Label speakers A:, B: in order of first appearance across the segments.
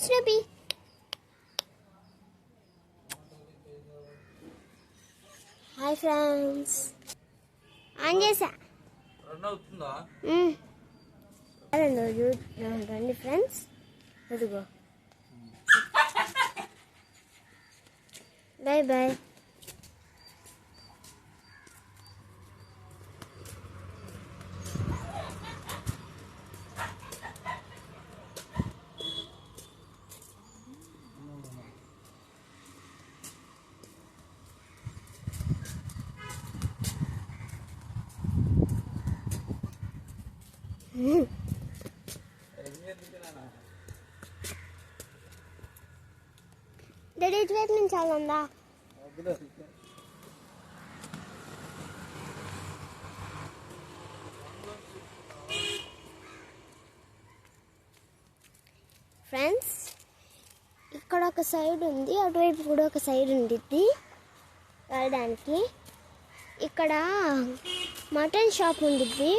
A: Snoopy hi friends on చేసా రోజు రండి ఫ్రెండ్స్ అదిగో బాయ్ బాయ్ డాడీ ఇటువైపు నుంచి వెళ్ళందా ఫ్రెండ్స్ ఇక్కడ ఒక సైడ్ ఉంది అటువైపు కూడా ఒక సైడ్ ఉండిద్ది వెళ్ళడానికి. ఇక్కడ మటన్ షాప్ ఉండిద్ది.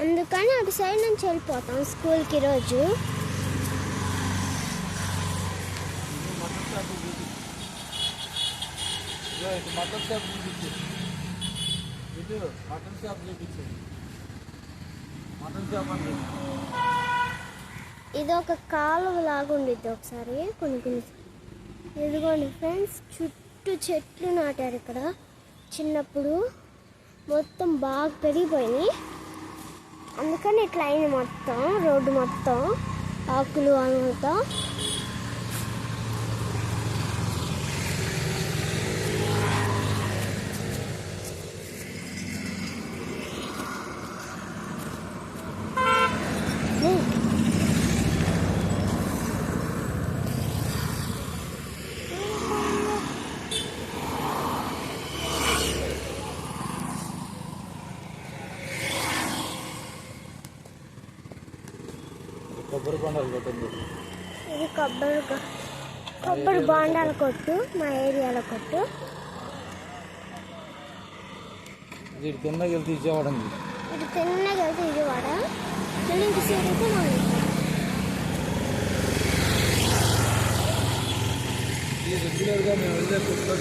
A: అందుకని అటు సైడ్ నుంచి వెళ్ళిపోతాం స్కూల్కి రోజు
B: మటన్ షాప్ చూపించు మటన్ షాప్ చూపించు మటన్ షాప్ అంటే
A: ఇది ఒక కాలువ లాగా ఉండిద్ది ఒకసారి కొన్ని కొన్ని ఇదిగోండి ఫ్రెండ్స్ చుట్టూ చెట్లు నాటారు ఇక్కడ చిన్నప్పుడు. మొత్తం బాగా పెరిగిపోయినాయి. అందుకని ఇట్లా అయింది మొత్తం రోడ్డు మొత్తం ఆకులు అంతా.
B: కొబ్బరి పండాలు కొట్టింది
A: ఇది కొబ్బరి కొబ్బరి బాండాల కొట్టు మా ఏరియాలో కొట్టు
B: ఇది వెళ్తే ఇచ్చేవాడం
A: ఇది తిన్నగా వెళ్తే విజయవాడ మళ్ళీ ఇంక సైడ్ అయితే మనం
B: ఇది రెగ్యులర్గా మేము వెళ్ళే కొట్టు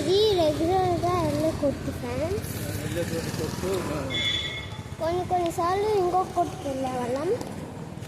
A: ఇది రెగ్యులర్గా వెళ్ళే కొట్టు ఫ్రెండ్స్.
B: వెళ్ళే చోటు కొట్టు
A: కొన్ని కొన్నిసార్లు ఇంకొక కొట్టుకు వెళ్ళే వాళ్ళం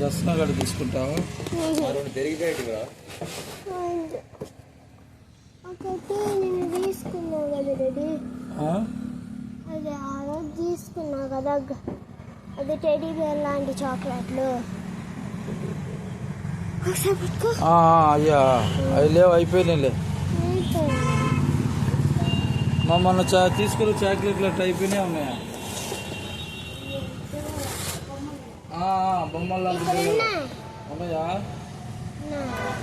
B: ఈ రసన గడ తీసుకుంటావా?
A: అండ్ ఒకటి నేను కదా రెడీ
B: ఆ?
A: అది ఆ రోజు తీసుకున్నావు కదా. అది టెడీ బేర్ లాంటి చాక్లెట్లు.
B: అయ్యా. అవి లేవు అయిపోయినాయిలే.
A: ఏంటో?
B: మా మొన్న చా తీసుకున్న చాక్లెట్లు అట్లా అయిపోయినాయి ఉన్నాయా బొమ్మలు
A: ఉన్నాయా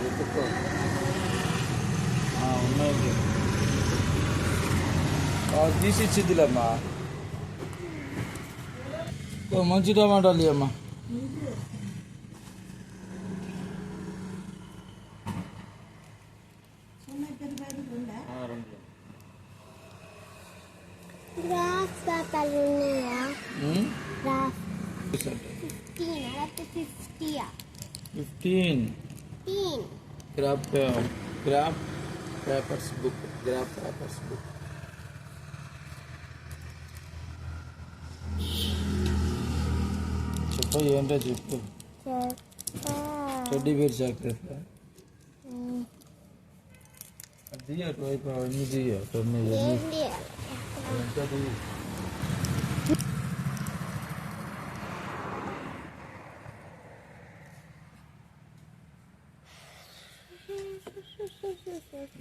B: వెతుక్కో.
A: ఉన్నాయి.
B: తీసి ఇచ్చిద్దిలేమ్మా మంచి టమాటాలు అమ్మా. రాస్ పాపాలు
A: ఉన్నాయా? రాస్. 15.
B: I
A: have
B: to
A: 50 up. 15.
B: 15.
A: Grab,
B: uh, grab wrapper's book. Grab wrapper's book. చెప్పు ఏంటో చెప్పు చెడ్డి పేరు జాగ్రత్త అది అటువైపు అవన్నీ చేయాలి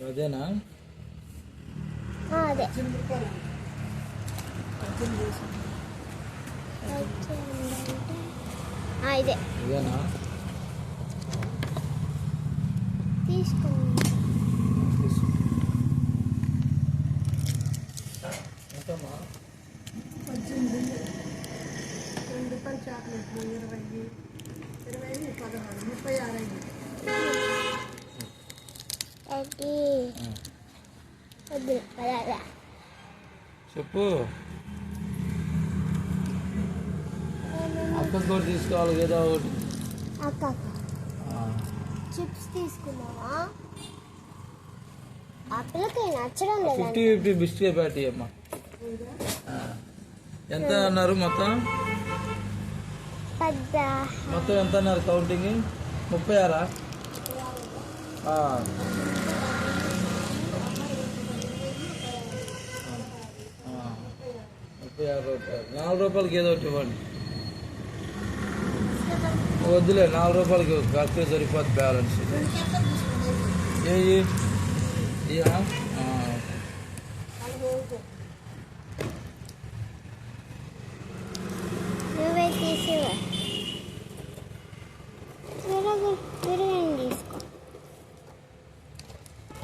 B: అదేనా?
A: ఆ, అదే. ఇదే.
B: ఇదేనా?
A: తీసుకోండి
B: తీసుకో. ఎంతమ్మా
C: రెండు రూపాయలు చాక్లెట్లు ఇరవై పదహారు ముప్పై ఆరు అయింది
A: పదాలా
B: చెప్పు అక్క కూడా తీసుకోవాలి ఏదో ఒకటి
A: అక్క చిప్స్ తీసుకున్నావా ఆ పిల్లకి నచ్చడం
B: ఫిఫ్టీ
A: లేదండి
B: ఫిఫ్టీ బిస్కెట్ ప్యాటీ అమ్మా. ఎంత అన్నారు మొత్తం మొత్తం ఎంత అన్నారు కౌంటింగ్ ముప్పై ఆరా ఆ. ఆ. ముప్పై రూపాయలు. నాలుగు రూపాయలకి ఏదో ఒకటి ఇవ్వండి. వద్దులే నాలుగు రూపాయలకి కరెక్ట్గా సరిపోద్ది బ్యాలెన్స్ ఏ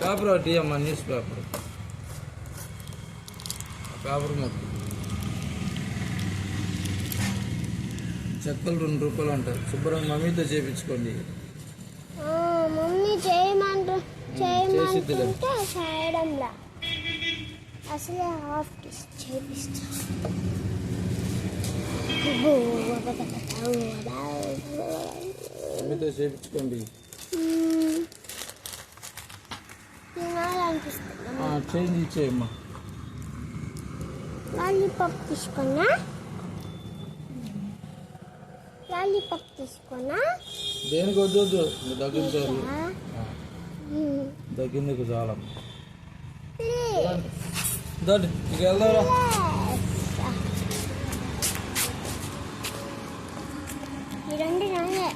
B: పేపర్ ఒకటి అమ్మా న్యూస్ పేపర్. పేపర్ మొత్తం చెక్కలు రెండు రూపాయలు అంటారు. శుభ్రంగా మమ్మీతో చేయించుకోండి
A: మమ్మీ చేయమంటు
B: చేసిద్దిలే.
A: చేయమంటుంటే చేయడంలా. అసలే హాఫ్ చేపిస్తా.
B: మమ్మీతో చేయించుకోండి చేంజ్ ఇచ్చేయమ్మా
A: లాలీపాప్ తీసుకున్నా. లాలీపాప్ తీసుకున్నా
B: దేనికి వద్దు వద్దు. దగ్గర చాలు. దగ్గరికి
A: ప్లీజ్.
B: దట్ ఇక వెళ్దారా
A: ఈ రెండు నాయే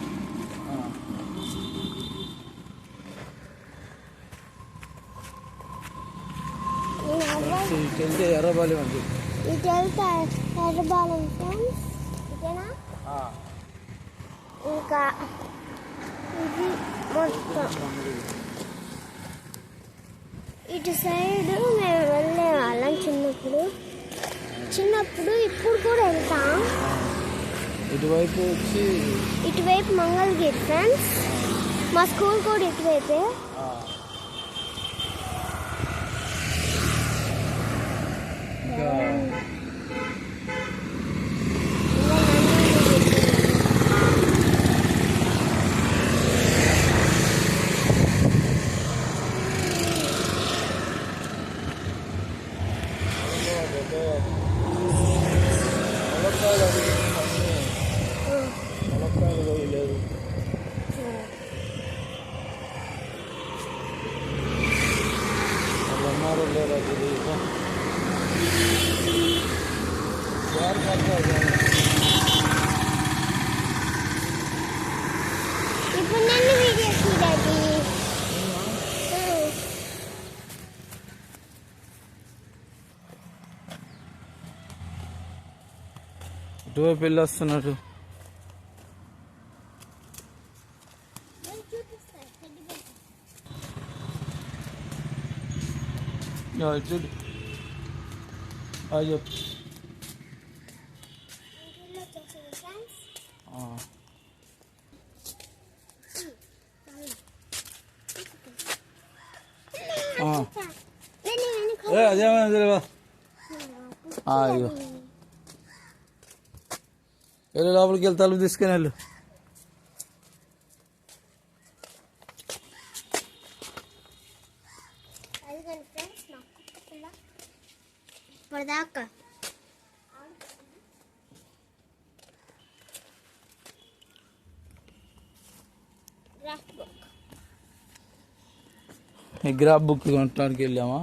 A: నేను అవ్వ
B: ఇటు వెళ్తే ఎర్రబాలి ఉంది
A: ఇటు వెళ్తా ఎర్రబాలం ఇదేనా ఇంకా ఇది మొత్తం. ఇటు సైడ్ మేము వెళ్ళే వాళ్ళం చిన్నప్పుడు. చిన్నప్పుడు ఇప్పుడు కూడా వెళ్తాం.
B: ఇటువైపు వచ్చి
A: ఇటువైపు మంగళగిరి ఫ్రెండ్స్ మా స్కూల్ కూడా ఇటువైపే.
B: ములక్కాయలు పోయలేదు వాళ్ళు తెలియదు
A: ఇప్పుడు నన్ను వీడియో చూడాలి
B: ఇటువైపు చూడు అయ్యో అదేమైనా తెలియవా అయ్యో వెళ్ళి లోపలికి వెళ్ళి తలుపు తీసుకుని వెళ్ళు
A: గ్రాఫ్ బుక్
B: ఈ గ్రాఫ్ బుక్ కొనడానికి వెళ్ళామా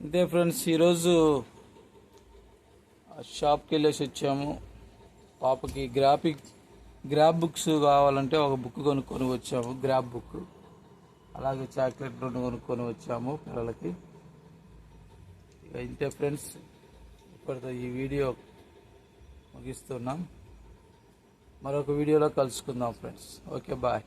B: అంతే ఫ్రెండ్స్ ఈరోజు షాప్కి వెళ్ళేసి వచ్చాము. పాపకి గ్రాఫిక్ గ్రాఫ్ బుక్స్ కావాలంటే ఒక బుక్ కొనుక్కొని వచ్చాము గ్రాఫ్ బుక్ అలాగే చాక్లెట్ రెండు కొనుక్కొని వచ్చాము పిల్లలకి. ఇంతే ఫ్రెండ్స్ ఇప్పటితో ఈ వీడియో ముగిస్తున్నాం. మరొక వీడియోలో కలుసుకుందాం ఫ్రెండ్స్. Okay bye.